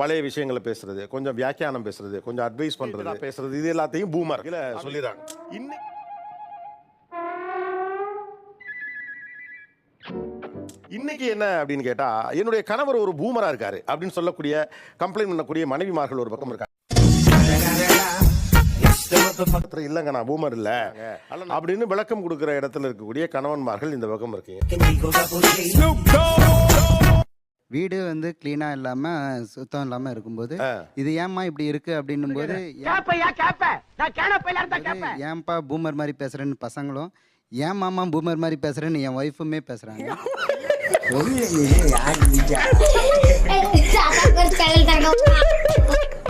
பழைய விஷயங்களை பேசுறது கொஞ்சம் வியாக்கியானம் பேசுறது கொஞ்சம் அட்வைஸ் பண்றது பேசுறது இது எல்லாத்தையும் பூமர் இல்ல சொல்லிடுறாங்க. இன்னைக்கு இன்னைக்கு என்ன அப்படின்னு கேட்டா என்னுடைய கணவர் ஒரு பூமரா இருக்காரு அப்படின்னு சொல்லக்கூடிய கம்ப்ளைண்ட் பண்ணக்கூடிய மனைவிமார்கள் ஒரு பக்கம் இருக்காங்க. இல்லங்க நான் பூமர் இல்ல. அப்படின்னு விளக்கம் கொடுக்கிற இடத்துல இருக்கக்கூடிய கணவன்மார்கள் இந்த பக்கம் இருக்கீங்க. வீடு வந்து க்ளீனாக இல்லாமல் சுத்தம் இல்லாமல் இருக்கும்போது. இது ஏம்மா இப்படி இருக்கு அப்படின்னும் போது ஏன்பா பூமர் மாதிரி பேசுறேன்னு பசங்களும் ஏன் மாமா பூமர் மாதிரி பேசுறேன்னு என் ஒய்ஃபுமே பேசுறாங்க.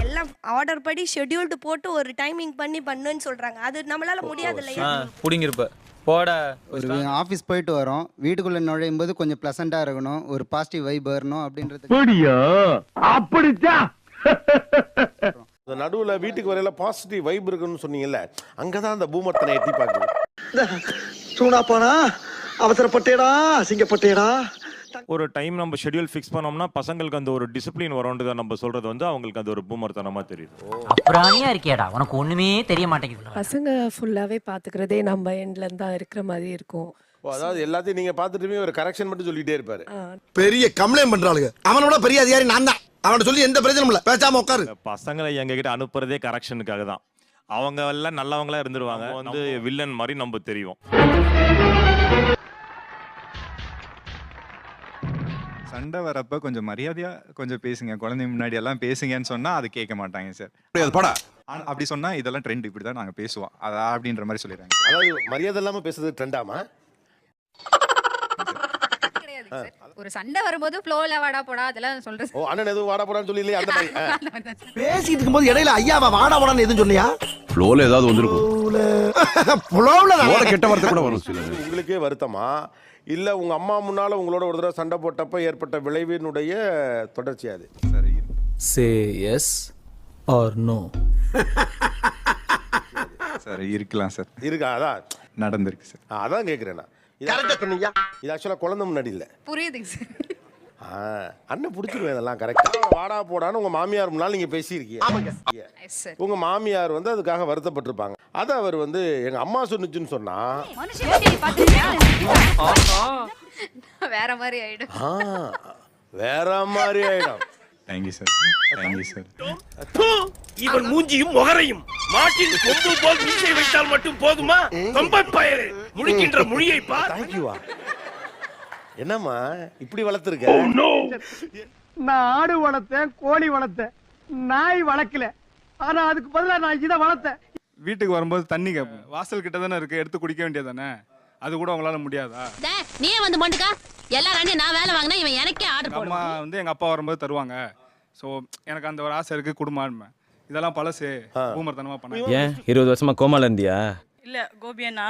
எல்லாம் ஆர்டர் படி ஷெட்யூல்டு போட்டு ஒரு டைமிங் பண்ணி பண்ணுன்னு சொல்றாங்க. அது நம்மளால முடியாது இல்லையா புடிங்கிருப்ப. போட ஒரு ஆஃபீஸ் போயிட்டு வரோம். வீட்டுக்குள்ளே நுழையும் போது கொஞ்சம் ப்ளசண்ட்டாக இருக்கணும். ஒரு பாசிட்டிவ் வைப் வரணும் அப்படின்றதுக்கு. இந்த நடுவுல வீட்டுக்கு வரையில பாசிட்டிவ் வைப் இருக்குன்னு சொன்னீங்கல்ல அங்கதான் அந்த பூமர்த்தனை எட்டி பார்க்குது. சூனா போனா அவசரப்பட்டேடா சிங்கப்பட்டேடா ஒரு டைம் நம்ம ஷெட்யூல் ஃபிக்ஸ் பண்ணோம்னா பசங்களுக்கு அந்த ஒரு டிசிப்ளின் வரும்ன்றத நம்ம சொல்றது வந்து அவங்களுக்கு அது ஒரு பூமர்த்தனமா தெரியுது. அப்புறாணியா இருக்கியாடா? உனக்கு ஒண்ணுமே தெரிய மாட்டேங்குது பசங்க ஃபுல்லாவே பாத்துக்கிறதே நம்ம எண்ட்ல தான் இருக்கிற மாதிரி இருக்கும். ஓ, அதாவது எல்லாத்தையும் நீங்க பார்த்துட்டுமே ஒரு கரெக்ஷன் மட்டும் சொல்லிட்டே இருப்பாரு. பெரிய கம்ப்ளைண்ட் பண்றாளுங்க. அவனோட பெரிய அதிகாரி நான் தான். அவன் சொல்லி எந்த பிரச்சனையும் இல்ல. பேசாம உட்காரு பசங்களை எங்க கிட்ட அனுப்புறதே கரெக்ஷனுக்காக தான். அவங்க எல்லாம் நல்லவங்களா இருந்துருவாங்க. வந்து வில்லன் மாதிரி நம்ம தெரியும் சண்டை வரப்ப கொஞ்சம் மரியாதையா கொஞ்சம் பேசுங்க. குழந்தை முன்னாடி எல்லாம் பேசுங்கன்னு சொன்னா அது கேட்க மாட்டாங்க சார். படா? ஆனா அப்படி சொன்னா இதெல்லாம் ட்ரெண்ட் இப்படிதான் நாங்க பேசுவோம். அதா அப்படின்ற மாதிரி சொல்லிடுறாங்க சார். அதாவது மரியாதை இல்லாம பேசுறது ட்ரெண்டாமா ஒரு சண்டை வரும்போது ஃப்ளோல வாடா போடா அதெல்லாம் சொல்றது. ஓ அண்ணன் எதுவும் வாடா போடான்னு சொல்லி இல்லையா அந்த மாதிரி ஆ. பேசிட்டு இருக்கும்போது இடையில ஐயாவா வாடா வாடான்னு எதுவும் சொன்னியா? ஃப்ளோல ஏதாவது வந்திருக்கும் புலவுல ஃப்ளோல கெட்ட வார்த்தை கூட வரும் சில உங்களுக்கே வருத்தமா? இல்ல உங்க அம்மா முன்னால உங்களோட ஒரு தடவை சண்டை போட்டப்ப ஏற்பட்ட விளைவினுடைய தொடர்ச்சியா அது. Sir say yes or no sir இருக்கலாம் சார். இருக்கா அதான். நடந்திருக்கு சார். அதான் கேக்குறேன் நான். இது கரெக்டா சொன்னீங்க. இது ஆக்சுவலா குழந்தை முன்னாடி இல்ல. புரியுதுங்க சார். அண்ணன் பிடிச்சிருவேன் இதெல்லாம் கரெக்டா வாடா போடான்னு உங்க மாமியார் முன்னால நீங்க பேசியிருக்கீங்க. உங்க மாமியார் வந்து அதுக்காக வருத்தப்பட்டிருப்பாங்க. அதை அவர் வந்து எங்க அம்மா சொன்னுச்சுன்னு சொன்னா வேற மாதிரி ஆயிடும். ஆ, வேற மாதிரி ஆயிடும். தேங்க்யூ சார் தேங்க்யூ சார் இவன் மூஞ்சியும் முகரையும். மாட்டின் கொம்பு போல் மீசை வைத்தால் மட்டும் போதுமா? கம்பை பயரு. முடிக்கின்ற மொழியை பார். தேங்க்யூவா என்னம்மா இப்படி வளர்த்துருக்க? நான் ஆடு வளர்த்தேன் கோழி வளர்த்தேன் நாய் வளர்க்கல. ஆனா அதுக்கு பதிலா நான் இதை வளர்த்தேன். வீட்டுக்கு வரும்போது தண்ணி வாசல் கிட்ட தானே இருக்கு எடுத்து குடிக்க வேண்டியதானே அது கூட உங்களால முடியாதா? நீ வந்து மண்டுக்கா? எல்லாரும் நான் வேலை வாங்கினா இவன் எனக்கே ஆர்டர் அம்மா வந்து எங்க அப்பா வரும்போது தருவாங்க. ஸோ எனக்கு அந்த ஒரு ஆசை இருக்கு குடும்பம் இதெல்லாம் பழசு பூமர்த்தனமா பண்ண ஏன் இருபது வருஷமா கோமால இருந்தியா? இல்ல கோபியண்ணா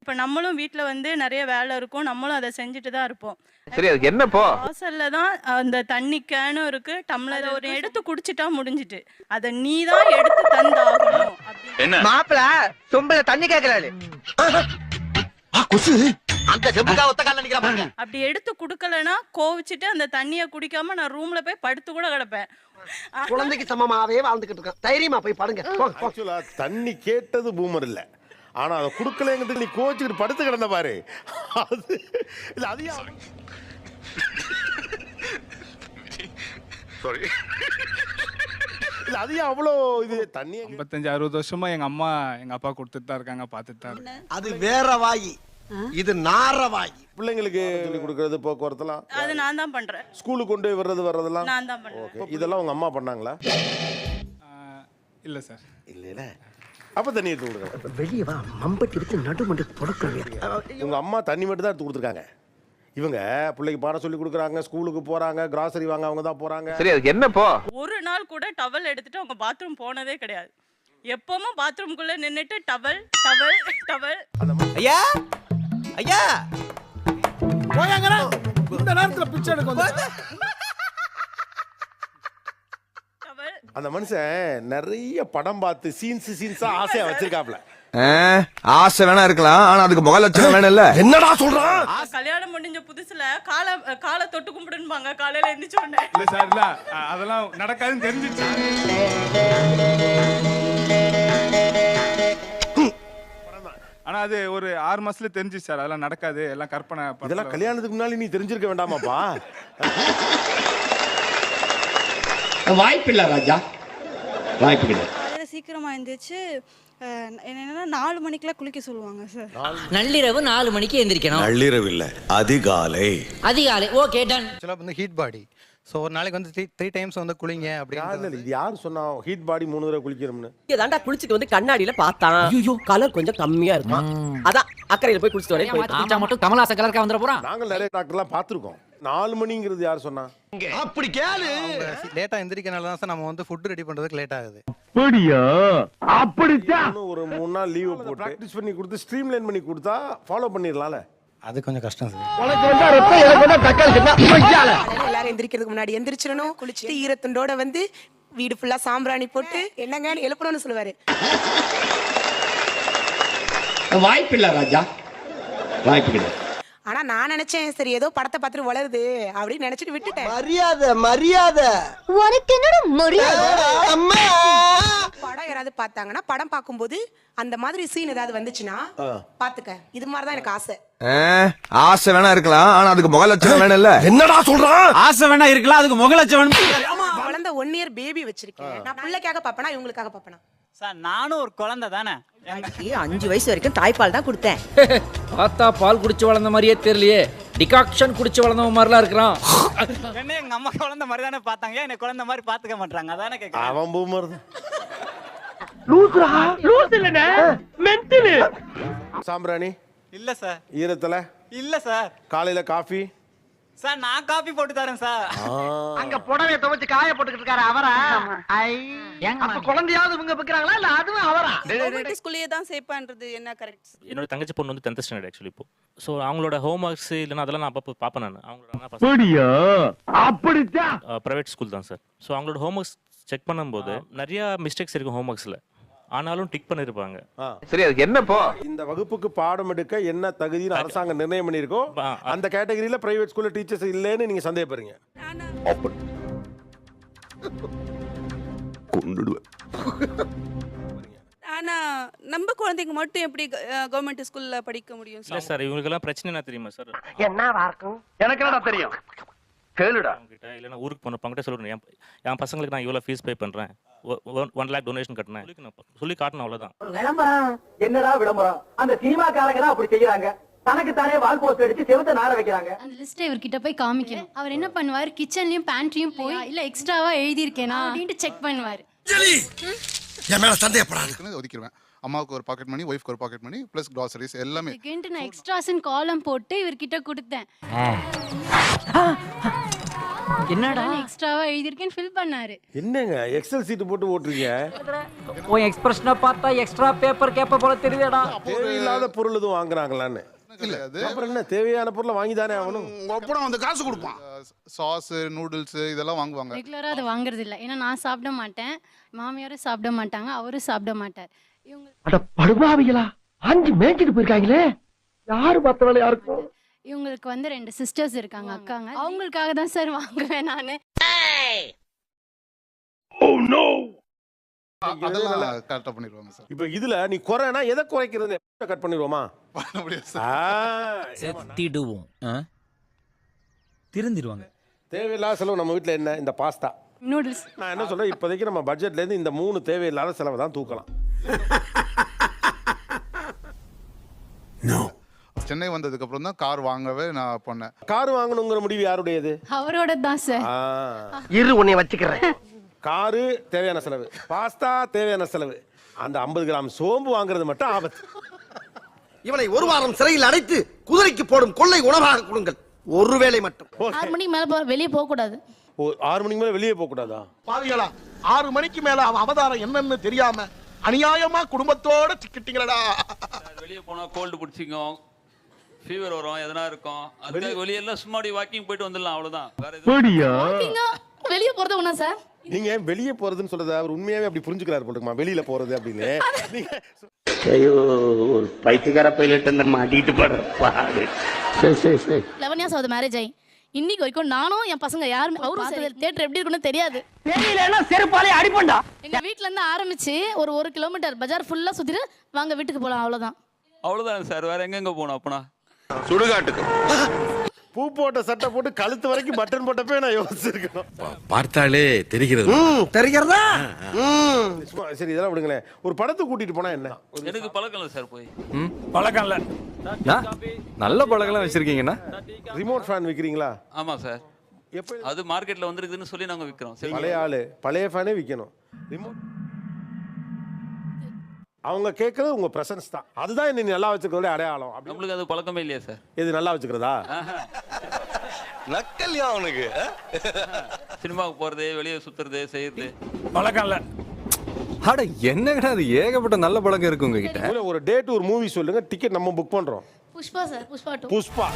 இப்ப நம்மளும் வீட்ல வந்து நிறைய வேலை இருக்கும். நம்மளும் அதை செஞ்சுட்டு தான் இருப்போம். சரி அதுக்கு என்னப்போ வாசல்ல தான் அந்த தண்ணி கேனும் இருக்கு. டம்ளர் ஒரு எடுத்து குடிச்சிட்டா முடிஞ்சிட்டு. அத நீ தான் எடுத்து தந்தாகணும். அப்படி மாப்பிள சொம்பல தண்ணி கேக்குறாரு. அப்படி எடுத்து குடுக்கலனா கோவிச்சிட்டு அந்த தண்ணிய குடிக்காம நான் ரூம்ல போய் படுத்து கூட கிடப்பேன். குழந்தைக்கு சமமாவே வாழ்ந்துகிட்டு இருக்கான். தைரியமா போய். ஆக்சுவலா தண்ணி கேட்டது பூமர் இல்ல. ஆனா அதை கொடுக்கலங்கிறதுக்கு நீ கோச்சுக்கிட்டு படுத்து கிடந்த பாரு. அது இல்ல அது ஏன் இல்ல அது ஏன் அவ்வளோ இது? தண்ணி ஐம்பத்தஞ்சு அறுபது வருஷமா எங்க அம்மா எங்க அப்பா கொடுத்துட்டு தான் இருக்காங்க பார்த்துட்டு தான் இருக்காங்க அது வேற வாயி. இது நார வாயி. பிள்ளைங்களுக்கு சொல்லி கொடுக்கறது போக்குவரத்துலாம்? அது நான் தான் பண்றேன். ஸ்கூலுக்கு கொண்டு போய் வர்றது வர்றதெல்லாம்? நான் தான் பண்றேன். இதெல்லாம் உங்க அம்மா பண்ணாங்களா? இல்ல சார். இல்லையில அப்ப தண்ணி எடுத்து கொடுக்குறாங்க வெளியே வா மம்பட்டி எடுத்து நடுமண்டு தொடக்கிறேன். உங்க அம்மா தண்ணி மட்டும் தான் எடுத்து கொடுத்துருக்காங்க. இவங்க பிள்ளைக்கு பாடம் சொல்லி கொடுக்குறாங்க ஸ்கூலுக்கு போறாங்க கிராசரி வாங்க அவங்க தான் போறாங்க. சரி அதுக்கு என்னப்போ ஒரு நாள் கூட டவல் எடுத்துட்டு அவங்க பாத்ரூம் போனதே கிடையாது. எப்பவும் பாத்ரூம்குள்ள நின்னுட்டு டவல் டவல் டவல் ஐயா ஐயா. இந்த நேரத்துல பிச்சை எடுக்க வந்து டவல் அந்த மனுஷன் நிறைய படம் பார்த்து சீன்ஸ் சீன்ஸா ஆசையா வச்சிருக்காப்ல ஆசை வேணா இருக்கலாம் ஆனா அதுக்கு முக லட்சணம் வேணும் இல்ல என்னடா சொல்றான்? கல்யாணம் முடிஞ்ச புதுசுல காலை காலை தொட்டு கும்பிடுன்பாங்க காலையில எந்திரிச்ச உடனே. இல்ல சார் இல்ல. அதெல்லாம் நடக்காதுன்னு தெரிஞ்சிச்சு. ஆனா அது ஒரு ஆறு மாசத்துல தெரிஞ்சிச்சு சார். அதெல்லாம் நடக்காது எல்லாம் கற்பனை இதெல்லாம் கல்யாணத்துக்கு முன்னாடி நீ தெரிஞ்சிருக்க வேண்டாமாப்பா? வாய்ப்பில்லை ராஜா. வாய்ப்பு கிடையாது காலையில சீக்கிரமா எந்திரிச்சு என்னன்னா நாலு மணிக்கெல்லாம் குளிக்க சொல்லுவாங்க சார் நள்ளிரவு நாலு மணிக்கு எந்திரிக்கணும். நள்ளிரவு இல்ல அதிகாலை. அதிகாலை ஓகே டன் ஆக்சுவலாக வந்து ஹீட் பாடி ஸோ ஒரு நாளைக்கு வந்து த்ரீ த்ரீ டைம்ஸ் வந்து குளிங்க அப்படின்னு இல்ல, இது யாரு சொன்னா ஹீட் பாடி மூணு தடவை குளிக்கிறோம்னு? தாண்டா குளிச்சிட்டு வந்து கண்ணாடியில பார்த்தான். ஐயோ. கலர் கொஞ்சம் கம்மியா இருக்கும் அதான் அக்கறையில போய் குளிச்சிட்டு வரேன் குளிச்சா மட்டும் கமலாசன் கலர்க்கா வந்துட போறான்? நாங்கள் நிறைய டாக்டர்லாம் பார்த்துருக்கோம். நாலு மணிங்கிறது யார் சொன்னா? அப்படி கேளு. லேட்டாக எந்திரிக்கனால தான் சார் நம்ம வந்து ஃபுட் ரெடி பண்ணுறதுக்கு லேட் ஆகுது. இன்னும் ஒரு மூணு நாள் லீவு போட்டு ப்ராக்டிஸ் பண்ணி கொடுத்து ஸ்ட்ரீம் லைன் பண்ணி கொடுத்தா ஃபாலோ பண்ணிடலாம்ல? அது கொஞ்சம் கஷ்டம் சார் உனக்கு வந்தா ரத்தம் எனக்கு வந்தா தக்காளி எல்லாரும் எந்திரிக்கிறதுக்கு முன்னாடி எந்திரிச்சிடணும். குளிச்சுட்டு ஈரத்துண்டோட வந்து வீடு ஃபுல்லா சாம்பிராணி போட்டு என்னங்க எழுப்பணும்னு சொல்லுவாரு. வாய்ப்பில்லை ராஜா. வாய்ப்பு கிடையாது. ஆனா நான் நினைச்சேன் சரி ஏதோ படத்தை பார்த்துட்டு வளருது அப்படின்னு நினைச்சிட்டு விட்டுட்டேன். மரியாதை மரியாதை. உனக்கு என்னோட மரியாதை? அம்மா. படம் யாராவது பார்த்தாங்கன்னா படம் பார்க்கும்போது அந்த மாதிரி சீன் ஏதாவது வந்துச்சுன்னா பாத்துக்க இது மாதிரி தான் எனக்கு ஆசை. ஆசை வேணா இருக்கலாம். ஆனா அதுக்கு முக லட்சணம் வேணும் இல்ல என்னடா சொல்றான் ஆசை வேணா இருக்கலாம். அதுக்கு முகலட்சம் குழந்தை ஒன் இயர் பேபி வச்சிருக்கேன். நான் பிள்ளைக்காக பாப்பனா இவங்களுக்காக பாப்பனா சார் நானும் ஒரு குழந்தை தானே. அஞ்சு வயசு வரைக்கும் தாய்ப்பால் தான் கொடுத்தேன்? பார்த்தா பால் குடிச்சு வளர்ந்த மாதிரியே தெரியலையே. டிகாக்ஷன் குடிச்சு வளர்ந்த மாதிரிலாம் இருக்கிறான். என்ன எங்க அம்மா குழந்தை மாதிரி தானே பார்த்தாங்க. என்ன குழந்தை மாதிரி பாத்துக்க மாட்டாங்க அதானே கேட்க அவன் பூமர் லூசுரா? லூசு இல்லனே மென்டல். சாம்பிராணி? இல்ல சார். ஈரத்துல? இல்ல சார். காலையில காஃபி? சார் நான் காப்பி போட்டு தரேன் சார் அங்க புடவைய துவைச்சு காய போட்டுக்கிட்டு இருக்காரு அவரா? ஐ. அப்ப குழந்தையாவது இவங்க பிக்கிறாங்களா? இல்ல அதுவும் அவரா? கவர்மெண்ட் ஸ்கூல்லயே தான் சேப்பான்றது என்ன கரெக்ட் என்னோட தங்கச்சி பொண்ணு வந்து டென்த் ஸ்டாண்டர்ட் ஆக்சுவலி இப்போ. ஸோ அவங்களோட ஹோம் ஒர்க்ஸ் இல்லைன்னா அதெல்லாம் நான் அப்பப்போ பார்ப்பேன் நான். அவங்களோட அப்படித்தான்? ப்ரைவேட் ஸ்கூல் தான் சார் ஸோ அவங்களோட ஹோம் ஒர்க்ஸ் செக் பண்ணும்போது நிறைய மிஸ்டேக்ஸ் இருக்கும் ஹோம் ஒர்க்ஸில் ஆனாலும் டிக் பண்ணியிருப்பாங்க ஆ. சரி அதுக்கு என்ன போ? இந்த வகுப்புக்கு பாடம் எடுக்க என்ன தகுதின்னு அரசாங்கம் நிர்ணயம் ஆ. அந்த கேட்டகரியில பிரைவேட் ஸ்கூல்ல டீச்சர்ஸ் இல்லைன்னு நீங்க சந்தேகப்படுறீங்க. ஆனா நம்ம குழந்தைங்க மட்டும் எப்படி கவர்மெண்ட் ஸ்கூல்ல படிக்க முடியும் இல்லை சார்? இவங்களுக்கெல்லாம் பிரச்சனை என்ன தெரியுமா சார்? என்னவா இருக்கும் எனக்கு என்னடா தெரியும்? கேளுடா. அவங்ககிட்ட இல்லைன்னா ஊருக்கு போன பங்கிட்ட சொல்லணும் என் என் பசங்களுக்கு நான் இவ்வளோ ஃபீஸ் பே பண்ணுறேன் ஒன் லேக் டொனேஷன் கட்டினேன். சொல்லி காட்டணும் அவ்வளோதான் விளம்பரம். என்னடா விளம்பரம்? அந்த சினிமாக்காரங்க தான் அப்படி செய்யறாங்க. தனக்கு தானே வால் போஸ்ட் அடிச்சு செவுத்த நார வைக்கிறாங்க. அந்த லிஸ்ட்டை இவர்கிட்ட போய் காமிக்கணும். அவர் என்ன பண்ணுவார்? கிச்சன்லயும் பேண்ட்ரியும் போய் இல்ல எக்ஸ்ட்ராவா எழுதியிருக்கேனா? அப்படின்ட்டு செக் பண்ணுவார். என் மேல சந்தேகப்படாது. ஒதுக்கிடுவேன் அம்மாவுக்கு ஒரு பாக்கெட் மணி ஒய்ஃப்க்கு ஒரு பாக்கெட் மணி ப்ளஸ் கிராசரிஸ் எல்லாமே. நான் எக்ஸ்ட்ராஸ்ன்னு காலம் போட்டு இவர்கிட்ட கொடுத்தேன். என்னடா? எக்ஸ்ட்ராவா எழுதியிருக்கேன்னு ஃபில் பண்ணாரு. என்னங்க எக்ஸல் சீட்டு போட்டு ஓட்டுறீங்க? உன் எக்ஸ்பிரஷனை பார்த்தா எக்ஸ்ட்ரா பேப்பர் கேப்ப போல தெரியுதேடா. தேவையில்லாத பொருள் எதுவும் வாங்குறாங்களான்னு. இல்ல அது அப்புறம் என்ன தேவையான பொருளை வாங்கி தானே ஆகணும் அப்புறம் வந்து காசு கொடுப்பான். சாஸ் நூடுல்ஸ் இதெல்லாம் வாங்குவாங்க. ரெகுலரா அதை வாங்குறது இல்ல ஏன்னா நான் சாப்பிட மாட்டேன். மாமியாரும் சாப்பிட மாட்டாங்க. அவரும் சாப்பிட மாட்டார். இவங்க அட படுபாவிகளா அஞ்சு மேய்ச்சிட்டு போயிருக்காங்களே. யாரு பார்த்த வேலை யாருக்கும்? இவங்களுக்கு வந்து ரெண்டு சிஸ்டர்ஸ் இருக்காங்க அக்காங்க. அவங்களுக்காக தான் சார் வாங்குவேன் நானு. அதெல்லாம் பண்ணிடுவாங்க சார் இப்ப இதுல நீ குறைனா எதை குறைக்கிறது? கட் பண்ணிடுவோமா? பண்ண முடியாது செத்திடுவோம் தேவையில்லாத செலவு நம்ம வீட்ல என்ன? இந்த பாஸ்தா நூடுல்ஸ் நான் என்ன சொல்றேன்? இப்போதைக்கு நம்ம பட்ஜெட்ல இருந்து இந்த மூணு தேவையில்லாத செலவை தான் தூக்கலாம். சென்னை வந்ததுக்கு அப்புறம் தான் கார் வாங்கவே நான் பண்ணேன் கார் வாங்கணுங்கிற முடிவு யாருடையது? அவரோட தான் சார் இரு உன்னை வச்சுக்கிறேன். காரு தேவையான செலவு. பாஸ்தா தேவையான செலவு. அந்த ஐம்பது கிராம் சோம்பு வாங்குறது மட்டும் ஆபத்து. இவனை ஒரு வாரம் சிறையில் அடைத்து குதிரைக்கு போடும் கொள்ளை உணவாக கொடுங்கள். ஒருவேளை மட்டும். ஆறு மணிக்கு மேல வெளியே போக கூடாது ஓ, ஆறு மணிக்கு மேல வெளியே போக கூடாதா பாவிகளா ஆறு மணிக்கு மேல அவன் அவதாரம் என்னன்னு தெரியாம அநியாயமா குடும்பத்தோட சிக்கிட்டீங்களடா. வெளியே போனா கோல்டு பிடிச்சிக்கும். ஃபீவர் வரும் எதனா இருக்கும். அதுக்காக வெளியெல்லாம் சும்மா வாக்கிங் போயிட்டு வந்துடலாம் அவ்வளவுதான். வேற எதுவும் வெளியே போறது ஒண்ணா சார் நீங்க வெளியே போறதுன்னு சொல்றது அவர் உண்மையாவே அப்படி புரிஞ்சுக்கிறாரு போட்டுக்குமா வெளியில போறது அப்படின்னு. நீங்க ஐயோ ஒரு பைத்தியக்கார பைலட் அந்த மாட்டிட்டு படுற பாடு. சரி சரி சரி. லெவன் இயர்ஸ் ஆகுது மேரேஜ் ஆகி இன்னைக்கு வரைக்கும் நானும் என் பசங்க யாரும் அவரும் சரி தேட்டர் எப்படி இருக்குன்னு தெரியாது. தெரியலன்னா செருப்பாலே அடிப்பண்டா. எங்க வீட்ல இருந்து ஆரம்பிச்சு ஒரு ஒரு கிலோமீட்டர் பஜார் ஃபுல்லா சுத்திட்டு வாங்க வீட்டுக்கு போலாம் அவ்வளவுதான். அவ்வளவுதான் சார் வேற எங்கெங்க போகணும் அப்பனா? சுடுகாட்டுக்கு. பூ போட்ட சட்டை போட்டு கழுத்து வரைக்கும் பட்டன் போட்டப்பே நான் யோசிச்சிருக்கணும். பார்த்தாலே தெரிகிறது. தெரிகிறதா? சும்மா, சரி இதெல்லாம் விடுங்களேன். ஒரு படத்துக்கு கூட்டிட்டு போனா என்ன? எனக்கு பழக்கம் இல்லை சார் போய். பழக்கம் இல்ல. நல்ல பழக்கெல்லாம் வச்சிருக்கீங்கண்ணா ரிமோட் ஃபேன் விற்கிறீங்களா ஆமா சார். எப்போ அது மார்க்கெட்ல வந்திருக்குதுன்னு சொல்லி நாங்க விக்கிறோம். சரி. பழைய ஆளு பழைய ஃபேனே விற்கணும் ரிமோட் அவங்க கேட்கறது உங்க பிரசன்ஸ் தான். அதுதான் என்ன நல்லா வச்சுக்கிறதோட அடையாளம். அப்படி நம்மளுக்கு அது பழக்கமே இல்லையா சார்? எது நல்லா வச்சுக்கிறதா? நக்கல்யா அவனுக்கு? சினிமாவுக்கு போறது வெளியே சுத்துறது செய்யறது பழக்கம் இல்ல. அட என்னங்கடா அது ஏகப்பட்ட நல்ல பழக்கம் இருக்கு உங்ககிட்ட. முதல்ல ஒரு டேட் ஒரு மூவி சொல்லுங்க. டிக்கெட் நம்ம புக் பண்றோம். புஷ்பா சார். புஷ்பா டூ புஷ்பா.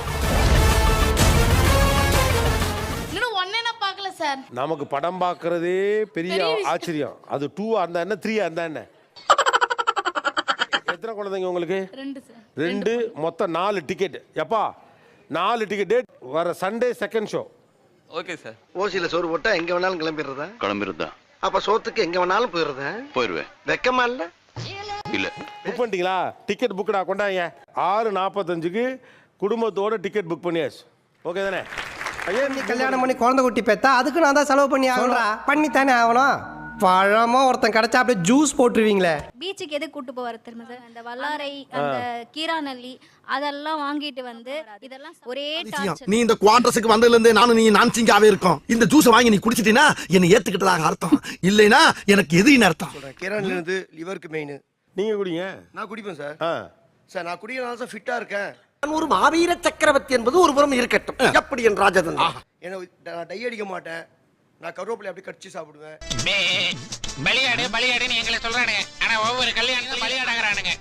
இன்னும் ஒன்னே நான் பார்க்கல சார். நமக்கு படம் பார்க்கறதே பெரிய. ஆச்சரியம். அது டூ அந்த என்ன த்ரீ அந்த என்ன? எத்தனை குழந்தைங்க உங்களுக்கு? ரெண்டு சார். ரெண்டு மொத்தம் நாலு டிக்கெட் எப்பா? நாலு டிக்கெட் டேட் வர Sunday second show okay sir. ஓசியில சோறு போட்டா எங்க வேணாலும் கிளம்பிடுறதா? கிளம்பிருந்தா அப்ப சோத்துக்கு எங்க வேணாலும் போயிடுறதா? போயிருவேன். வெக்கமா இல்ல? இல்ல. புக் பண்ணிட்டீங்களா? டிக்கெட் புக்குடா கொண்டாங்க. ஆறு நாற்பத்தஞ்சுக்கு குடும்பத்தோட டிக்கெட் புக் பண்ணியாச்சு. ஓகே தானே? ஐயா நீ கல்யாணம் பண்ணி குழந்தை குட்டி பெத்தா அதுக்கு நான் தான் செலவு பண்ணி ஆகணும்டா. பண்ணி தானே ஆகணும். பழமா ஒருத்தன் கிடைச்சா அப்படியே ஜூஸ் போட்டுருவீங்களே. பீச்சுக்கு எது கூட்டு போவார் சார்? அந்த வல்லாரை அந்த கீராநல்லி அதெல்லாம் வாங்கிட்டு வந்து இதெல்லாம் ஒரே நீ இந்த குவார்டர்ஸுக்கு வந்ததுல இருந்து நானும் நீ நான்சிங்காவே இருக்கோம். இந்த ஜூஸ் வாங்கி நீ குடிச்சிட்டீனா என்னை ஏத்துக்கிட்டதாக அர்த்தம். இல்லைனா எனக்கு எதிரின்னு அர்த்தம். கிரண் இருந்து லிவருக்கு மெயின் நீங்க குடிங்க. நான் குடிப்பேன் சார். ஆ. சார் நான் குடிக்கிறனால சார் ஃபிட்டா இருக்கேன். நான் ஒரு மாவீர சக்கரவர்த்தி என்பது ஒரு புறம் இருக்கட்டும். எப்படி என் ராஜதன் ஏன்னா நான் டை அடிக்க மாட்டேன். நான் கருவேப்பிலை அப்படி கடிச்சு சாப்பிடுவேன். பலியாடு பலியாடுன்னு எங்களை சொல்றானுங்க. ஆனா ஒவ்வொரு கல்யாணத்தும் பலியாடாகிறானுங்க.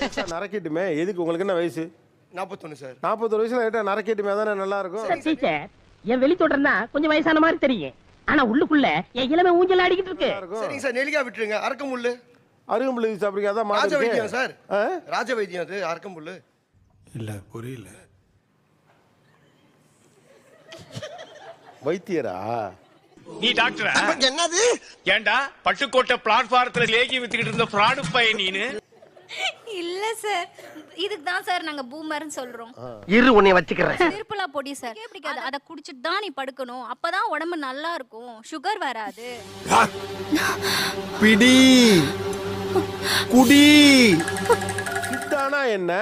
லேசா நரக்கட்டுமே. எதுக்கு உங்களுக்கு என்ன வயசு? நாற்பத்தொன்னு சார். நாற்பத்தொரு வயசுல லைட்டா நரக்கட்டுமே தானே நல்லா இருக்கும் டீச்சர் என் வெளி தொடர்னா கொஞ்சம் வயசான மாதிரி தெரியும் ஆனா உள்ளுக்குள்ள என் இளமை ஊஞ்சல் ஆடிக்கிட்டு இருக்கு. சரிங்க சார். நெல்லிக்காய் விட்டுருங்க. அரக்கமுள்ளு அருகம்புல்லி சாப்பிடுங்க அதான் ராஜ மாடு வைத்தியம் சார். ஆ? ராஜ வைத்தியம் அது அரக்கமுள்ளு இல்ல புரியல. வைத்தியரா? நீ டாக்டரா? என்னது? ஏண்டா பட்டுக்கோட்டை பிளாட்ஃபாரத்துல லேகி வித்துக்கிட்டு இருந்த ஃப்ராடு பையன் நீனு? இல்ல சார். இதுக்கு தான் சார் நாங்க பூமர்னு சொல்றோம். இரு உன்னை வச்சுக்கிறேன். திருப்புலா பொடி சார். பிடிக்காது அதை குடிச்சிட்டு தான் நீ படுக்கணும். அப்பதான் உடம்பு நல்லா இருக்கும். சுகர் வராது. பிடி. குடி. சித்தானா என்ன?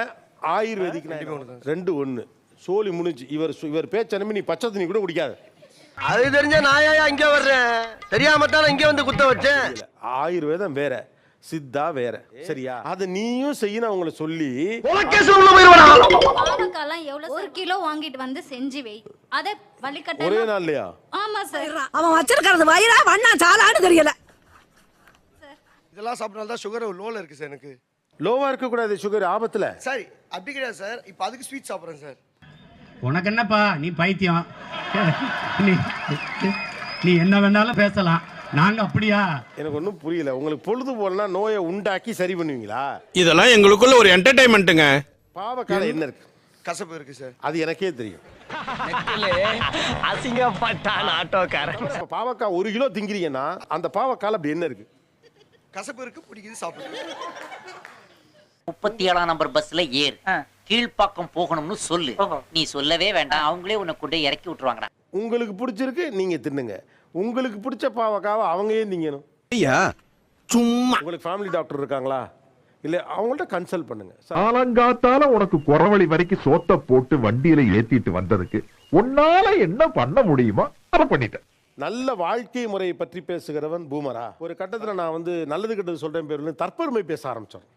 ஆயுர்வேதிக் ரெண்டு ஒண்ணு. சோலி முடிஞ்சு. இவர் இவர் பேச்சனமே நீ பச்சை தண்ணி கூட குடிக்காத. அது தெரிஞ்ச நாயா இங்க வர்றேன்? தெரியாம தான் இங்க வந்து குத்த வச்சேன்? ஆயுர்வேதம் வேற சித்தா வேற சரியா? அதை நீயும் செய்யணும் அவங்கள சொல்லி. பாவக்காலாம் எவ்வளவு ஒரு கிலோ வாங்கிட்டு வந்து செஞ்சு வை. அதை வலிக்கட்ட ஒரே நாள்லயா? ஆமா சார் அவன் வச்சிருக்கிறது வயிறா வண்ணா சாலான்னு தெரியல. இதெல்லாம் சாப்பிட்றனால தான் சுகர் லோல இருக்கு சார் எனக்கு. லோவா இருக்க கூடாது சுகர் ஆபத்துல. சரி அப்படி கிடையாது சார் இப்போ அதுக்கு ஸ்வீட் சாப்பிட்றேன் சார் உனக்கு என்னப்பா? நீ பைத்தியம். நீ நீ என்ன வேணாலும் பேசலாம். நாங்க அப்படியா? எனக்கு ஒன்றும் புரியல. உங்களுக்கு பொழுது போலனா நோயை உண்டாக்கி சரி பண்ணுவீங்களா? இதெல்லாம் எங்களுக்குள்ள ஒரு என்டர்டைன்மெண்ட்டுங்க பாவக்கால என்ன இருக்கு? கசப்பு இருக்கு சார் அது எனக்கே தெரியும். அசிங்கப்பட்டான் ஆட்டோக்காரன். பாவக்காய் ஒரு கிலோ திங்கிறீங்கன்னா அந்த பாவக்கால அப்படி என்ன இருக்கு? கசப்பு இருக்கு பிடிக்குது சாப்பிடுறேன் முப்பத்தி ஏழாம் நம்பர் பஸ்ல ஏறு. கீழ்ப்பாக்கம் போகணும்னு சொல்லு. நீ சொல்லவே வேண்டாம். அவங்களே உன்னை கொண்டு இறக்கி விட்டுருவாங்கடா. உங்களுக்கு பிடிச்சிருக்கு நீங்க தின்னுங்க. உங்களுக்கு பிடிச்ச பாவக்காவை அவங்க ஏன் திங்கணும்? ஐயா சும்மா. உங்களுக்கு ஃபேமிலி டாக்டர் இருக்காங்களா? இல்ல அவங்கள்ட்ட கன்சல்ட் பண்ணுங்க. சார், காலங்காத்தால உனக்கு குறவழி வரைக்கும் சோத்த போட்டு வண்டியில ஏத்திட்டு வந்ததுக்கு உன்னால என்ன பண்ண முடியுமோ அதை பண்ணிட்டேன். நல்ல வாழ்க்கை முறையை பற்றி பேசுகிறவன் பூமரா. ஒரு கட்டத்துல நான் வந்து நல்லது கெட்டது சொல்றேன் பேர்ல தற்பெருமை பேச ஆரம்பிச்சோம்